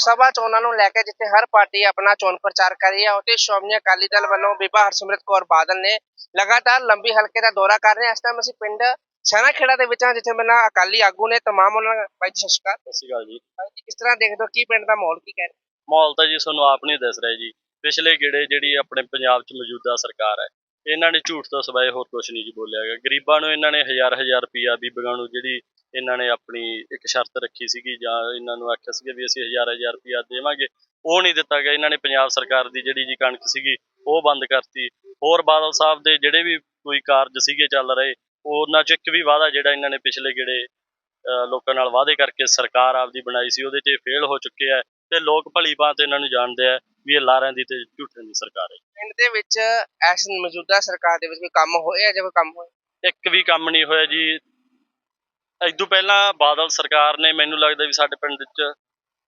ਸਭਾ ਚੋਣਾਂ ਨੂੰ ਲੈ ਕੇ ਜਿੱਥੇ ਹਰ ਪਾਰਟੀ ਆਪਣਾ ਚੋਣ ਪ੍ਰਚਾਰ ਕਰ ਰਹੀ ਹੈ ਉੱਥੇ ਸ਼੍ਰੋਮਣੀ ਅਕਾਲੀ ਦਲ ਵੱਲੋਂ ਬੀਬਾ ਹਰਸਿਮਰਤ ਕੌਰ ਬਾਦਲ ਨੇ ਲਗਾਤਾਰ ਲੰਬੀ ਹਲਕੇ ਦਾ ਦੌਰਾ ਕਰ ਰਹੇ। ਹਾਂ ਇਸ ਟਾਈਮ ਅਸੀਂ ਪਿੰਡ ਸੈਨਾ ਖੇੜਾ ਦੇ ਵਿੱਚ ਹਾਂ ਜਿੱਥੇ ਮੇਰੇ ਨਾਲ ਅਕਾਲੀ ਆਗੂ ਨੇ ਤਮਾਮ ਉਹਨਾਂ ਨਾਲ ਬਾਈ ਜੀ ਸਤਿ ਸ਼੍ਰੀ ਅਕਾਲ। ਸਤਿ ਸ਼੍ਰੀ ਅਕਾਲ ਜੀ। ਕਿਸ ਤਰ੍ਹਾਂ ਦੇਖਦੇ ਹੋ? ਕੀ ਪਿੰਡ ਦਾ ਮਾਹੌਲ ਕੀ ਕਹਿ ਰਿਹਾ? ਮਾਹੌਲ ਤਾਂ ਜੀ ਤੁਹਾਨੂੰ ਆਪ ਨਹੀਂ ਦਿਸ ਰਿਹਾ ਜੀ। ਪਿਛਲੇ ਗੇੜੇ ਜਿਹੜੀ ਆਪਣੇ ਪੰਜਾਬ 'ਚ ਮੌਜੂਦਾ ਸਰਕਾਰ ਹੈ ਇਹਨਾਂ ਨੇ ਝੂਠ ਤੋਂ ਸਿਵਾਏ ਹੋਰ ਕੁਝ ਨਹੀਂ ਜੀ ਬੋਲਿਆ ਹੈਗਾ। ਗਰੀਬਾਂ ਨੂੰ ਇਹਨਾਂ ਨੇ ਹਜ਼ਾਰ ਹਜ਼ਾਰ ਰੁਪਈਆ ਬੀਬੀਆਂ ਨੂੰ ਜਿਹੜੀ ਇਹਨਾਂ ਨੇ ਆਪਣੀ ਇੱਕ ਸ਼ਰਤ ਰੱਖੀ ਸੀਗੀ ਜਾਂ ਇਹਨਾਂ ਨੂੰ ਆਖਿਆ ਸੀਗਾ ਵੀ ਅਸੀਂ ਹਜ਼ਾਰ ਹਜ਼ਾਰ ਰੁਪਈਆ ਦੇਵਾਂਗੇ। ਉਹ ਨਹੀਂ ਦਿੱਤਾ ਗਿਆ। ਇਹਨਾਂ ਨੇ ਪੰਜਾਬ ਸਰਕਾਰ ਦੀ ਜਿਹੜੀ ਜੀ ਕਣਕ ਸੀਗੀ ਉਹ ਬੰਦ ਕਰਤੀ। ਹੋਰ ਬਾਦਲ ਸਾਹਿਬ ਦੇ ਜਿਹੜੇ ਵੀ ਕੋਈ ਕਾਰਜ ਸੀਗੇ ਚੱਲ ਰਹੇ ਉਹਨਾਂ 'ਚ ਇੱਕ ਵੀ ਵਾਅਦਾ ਜਿਹੜਾ ਇਹਨਾਂ ਨੇ ਪਿਛਲੇ ਗੇੜੇ ਲੋਕਾਂ ਨਾਲ ਵਾਅਦੇ ਕਰਕੇ ਸਰਕਾਰ ਆਪਦੀ ਬਣਾਈ ਸੀ ਉਹਦੇ 'ਚ ਫੇਲ ਹੋ ਚੁੱਕੇ ਆ ਤੇ ਲੋਕ ਭਲੀ ਬਾਤ ਇਹਨਾਂ ਨੂੰ ਜਾਣਦੇ ਆ ਵੀ ਇਹ ਲਾਰਿਆਂ ਦੀ ਤੇ ਝੂਠਿਆਂ ਦੀ ਸਰਕਾਰ ਹੈ। ਪਿੰਡ ਦੇ ਵਿੱਚ ਇਸ ਮੌਜੂਦਾ ਸਰਕਾਰ ਦੇ ਵਿੱਚ ਕੋਈ ਕੰਮ ਹੋਇਆ ਜਾਂ ਕੋਈ ਕੰਮ ਹੋਇਆ? ਇੱਕ ਵੀ ਕੰਮ ਨਹੀਂ ਹੋਇਆ ਜੀ। ਇਦੋਂ ਪਹਿਲਾਂ ਬਾਦਲ ਸਰਕਾਰ ਨੇ ਮੈਨੂੰ ਲੱਗਦਾ ਵੀ ਸਾਡੇ ਪਿੰਡ ਵਿੱਚ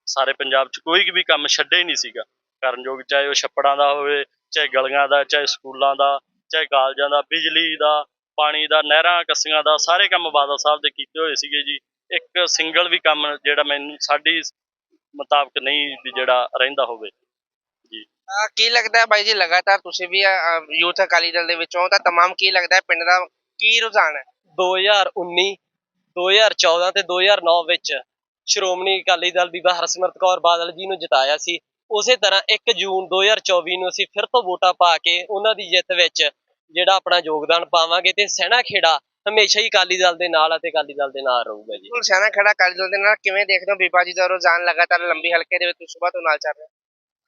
ਸਾਰੇ ਪੰਜਾਬ 'ਚ ਕੋਈ ਵੀ ਕੰਮ ਛੱਡਿਆ ਹੀ ਨਹੀਂ ਸੀਗਾ। ਕਰਨਯੋਗ ਚਾਹੇ ਉਹ ਛੱਪੜਾਂ ਦਾ ਹੋਵੇ ਚਾਹੇ ਗਲੀਆਂ ਦਾ ਚਾਹੇ ਸਕੂਲਾਂ ਦਾ ਚਾਹੇ ਕਾਲਜਾਂ ਦਾ ਬਿਜਲੀ ਦਾ ਪਾਣੀ ਦਾ ਨਹਿਰਾਂ ਕੱਸੀਆਂ ਦਾ ਸਾਰੇ ਕੰਮ ਬਾਦਲ ਸਾਹਿਬ ਦੇ ਕੀਤੇ ਹੋਏ ਸੀਗੇ ਜੀ। ਇੱਕ ਸਿੰਗਲ ਵੀ ਕੰਮ ਜਿਹੜਾ ਮੈਨੂੰ ਸਾਡੀ ਮੁਤਾਬਕ ਨਹੀਂ ਵੀ ਜਿਹੜਾ ਰਹਿੰਦਾ ਹੋਵੇ। ਅਹ ਕੀ ਲੱਗਦਾ ਹੈ ਬਾਈ ਜੀ ਲਗਾਤਾਰ ਤੁਸੀਂ ਵੀ ਯੂਥ ਅਕਾਲੀ ਦਲ ਦੇ ਵਿੱਚੋਂ ਤਾਂ ਤਮਾਮ ਕੀ ਲੱਗਦਾ ਹੈ ਪਿੰਡ ਦਾ ਕੀ ਰੁਝਾਨ ਹੈ? 2019 2014 ਤੇ 2009 ਵਿੱਚ ਸ਼੍ਰੋਮਣੀ ਅਕਾਲੀ ਦਲ ਬੀਬਾ ਹਰਸਿਮਰਤ ਕੌਰ ਬਾਦਲ ਜੀ ਨੂੰ ਜਿਤਾਇਆ ਸੀ। ਉਸੇ ਤਰ੍ਹਾਂ 1 ਜੂਨ 2024 ਨੂੰ ਅਸੀਂ ਫਿਰ ਤੋਂ ਵੋਟਾਂ ਪਾ ਕੇ ਉਹਨਾਂ ਦੀ ਜਿੱਤ ਵਿੱਚ ਜਿਹੜਾ ਆਪਣਾ ਯੋਗਦਾਨ ਪਾਵਾਂਗੇ ਤੇ ਸੈਨਾ ਖੇੜਾ ਹਮੇਸ਼ਾ ਹੀ ਅਕਾਲੀ ਦਲ ਦੇ ਨਾਲ ਅਤੇ ਅਕਾਲੀ ਦਲ ਦੇ ਨਾਲ ਰਹੂਗਾ ਜੀ। ਹੁਣ ਸਿਆਣਾ ਖੜਾ ਅਕਾਲੀ ਦਲ ਦੇ ਨਾਲ ਕਿਵੇਂ ਦੇਖਦੇ ਹੋ? ਬੀਬਾ ਜੀ ਦਾ ਰੁਝਾਨ ਲਗਾਤਾਰ ਲੰਬੀ ਹਲਕੇ ਦੇ ਵਿੱਚ ਸੁਬਾਹ ਤੋਂ ਨਾਲ ਚੱਲ ਰਿਹਾ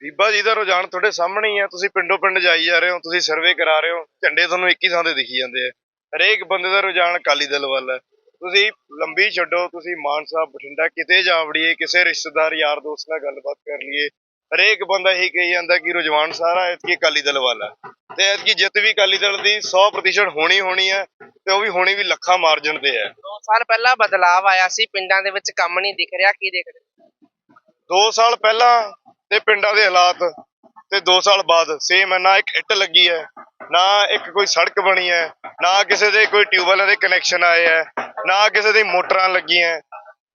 ਬੀਬਾ ਜੀ ਦਾ ਰੁਝਾਨ ਤੁਹਾਡੇ ਸਾਹਮਣੇ ਹੀ ਆ। ਤੁਸੀਂ ਪਿੰਡੋਂ ਪਿੰਡ ਜਾਈ ਜਾ ਰਹੇ ਹੋ ਤੁਸੀਂ ਸਰਵੇ ਕਰਾ ਰਹੇ ਹੋ। ਝੰਡੇ ਤੁਹਾਨੂੰ ਇੱਕ ਹੀ ਥਾਂ ਤੇ ਦਿਖੀ ਜਾਂਦੇ ਆ। ਹਰੇਕ ਬੰਦੇ ਦਾ ਰੁਝਾਨ ਅਕਾਲੀ ਦਲ ਵੱਲ ਹੈ ਤੁਸੀਂ ਲੰਬੀ ਛੱਡੋ ਤੁਸੀਂ ਮਾਨਸਾ ਬਠਿੰਡਾ ਕਿਤੇ ਜਾ ਵੜੀਏ ਕਿਸੇ ਰਿਸ਼ਤੇਦਾਰ ਯਾਰ ਦੋਸਤ ਨਾਲ ਗੱਲਬਾਤ ਕਰ ਲਈਏ ਹਰੇਕ ਬੰਦਾ ਇਹੀ ਕਹੀ ਜਾਂਦਾ ਕਿ ਰੁਝਾਨ ਸਾਰਾ ਐਤਕੀ ਅਕਾਲੀ ਦਲ ਵੱਲ ਤੇ ਐਤਕੀ ਜਿੱਤ ਵੀ ਅਕਾਲੀ ਦਲ ਦੀ 100% ਹੋਣੀ ਹੋਣੀ ਹੈ ਤੇ ਉਹ ਵੀ ਹੋਣੀ ਵੀ ਲੱਖਾਂ ਮਾਰਜਨ ਤੇ ਹੈ ਦੋ ਸਾਲ ਪਹਿਲਾਂ ਬਦਲਾਵ ਆਇਆ ਸੀ ਪਿੰਡਾਂ ਦੇ ਵਿੱਚ ਕੰਮ ਨਹੀਂ ਦਿਖ ਰਿਹਾ ਕੀ ਦੇਖ ਰਹੇ ਹੋ? 2 ਸਾਲ ਪਹਿਲਾਂ ਦੇ ਪਿੰਡਾਂ ਦੇ ਹਾਲਾਤ ਤੇ 2 ਸਾਲ ਬਾਅਦ ਸੇਮ ਹੈ ਨਾ ਇੱਕ ਇੱਟ ਲੱਗੀ ਹੈ ਨਾ ਇੱਕ ਕੋਈ ਸੜਕ ਬਣੀ ਹੈ ਨਾ ਕਿਸੇ ਦੇ ਕੋਈ ਟਿਊਬਵੈੱਲਾਂ ਦੇ ਕਨੈਕਸ਼ਨ ਆਏ ਹੈ ਨਾ ਕਿਸੇ ਦੀ ਮੋਟਰਾਂ ਲੱਗੀਆਂ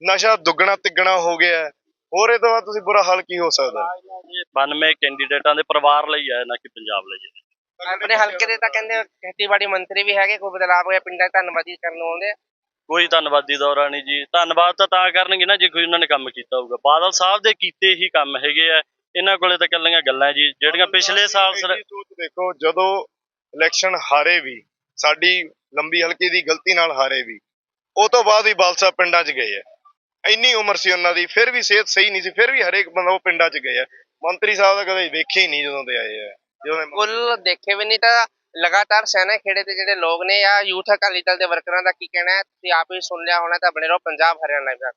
ਨਸ਼ਾ ਦੁੱਗਣਾ ਤਿੱਗਣਾ ਹੋ ਗਿਆ ਹੈ। ਹੋਰ ਇਹ ਤੋਂ ਬਾਅਦ ਤੁਸੀਂ ਬੁਰਾ ਹਾਲ ਕੀ ਹੋ ਸਕਦਾ ਇਹ 92 ਕੈਂਡੀਡੇਟਾਂ ਦੇ ਪਰਿਵਾਰ ਲਈ ਹੈ ਨਾ ਕਿ ਪੰਜਾਬ ਲਈ ਹੈ ਆਪਣੇ ਹਲਕੇ ਦੇ ਤਾਂ ਕਹਿੰਦੇ ਖੇਤੀਬਾੜੀ ਮੰਤਰੀ ਵੀ ਹੈਗੇ ਕੋਈ ਬਦਲਾਵ ਹੋਇਆ ਪਿੰਡਾਂ ਧੰਨਵਾਦੀ ਕਰਨ ਆਉਂਦੇ। ਕੋਈ ਧੰਨਵਾਦੀ ਦੌਰਾ ਨਹੀਂ ਜੀ ਧੰਨਵਾਦ ਤਾਂ ਤਾਂ ਕਰਨਗੇ ਨਾ ਜੇ ਕੋਈ ਉਹਨਾਂ ਨੇ ਕੰਮ ਕੀਤਾ ਹੋਊਗਾ ਬਾਦਲ ਸਾਹਿਬ ਦੇ ਕੀਤੇ ਹੀ ਕੰਮ ਹੈਗੇ ਆ ਇਹਨਾਂ ਕੋਲੇ ਤਾਂ ਕੱਲੀਆਂ ਗੱਲਾਂ ਜੀ ਜਿਹੜੀਆਂ ਪਿਛਲੇ ਸਾਲ ਦੇਖੋ ਜਦੋਂ ਇਲੈਕਸ਼ਨ ਹਾਰੇ ਵੀ, ਸਾਡੀ ਲੰਬੀ ਹਲਕੇ ਦੀ ਗਲਤੀ ਨਾਲ ਹਾਰੇ ਵੀ, ਉਹ ਤੋਂ ਬਾਅਦ ਹੀ ਬਾਲਸਾ ਪਿੰਡਾਂ 'ਚ ਗਏ ਆ। ਇੰਨੀ ਉਮਰ ਸੀ ਉਹਨਾਂ ਦੀ, ਫਿਰ ਵੀ ਸਿਹਤ ਸਹੀ ਨਹੀਂ ਸੀ, ਫਿਰ ਵੀ ਹਰੇਕ ਬੰਦਾ ਉਹ ਪਿੰਡਾਂ 'ਚ ਗਏ ਆ। ਮੰਤਰੀ ਸਾਹਿਬ ਦਾ ਕਦੇ ਵੇਖੇ ਹੀ ਨਹੀਂ ਜਦੋਂ ਦੇ ਆਏ ਆ, ਜਦੋਂ ਕੁੱਲ ਦੇਖੇ ਵੀ ਨਹੀਂ ਤਾਂ ਲਗਾਤਾਰ ਸੈਨਾ ਖੇੜੇ ਦੇ ਜਿਹੜੇ ਲੋਕ ਨੇ ਜਾਂ ਯੂਥ ਅਕਾਲੀ ਦਲ ਦੇ ਵਰਕਰਾਂ ਦਾ ਕੀ ਕਹਿਣਾ ਹੈ? ਤੁਸੀਂ ਆਪ ਹੀ ਸੁਣ ਲਿਆ ਹੋਣਾ ਤਾਂ ਬਣੇ ਰਹੋ, ਪੰਜਾਬ ਹਰਿਆਣਾ ਲਾਈਵ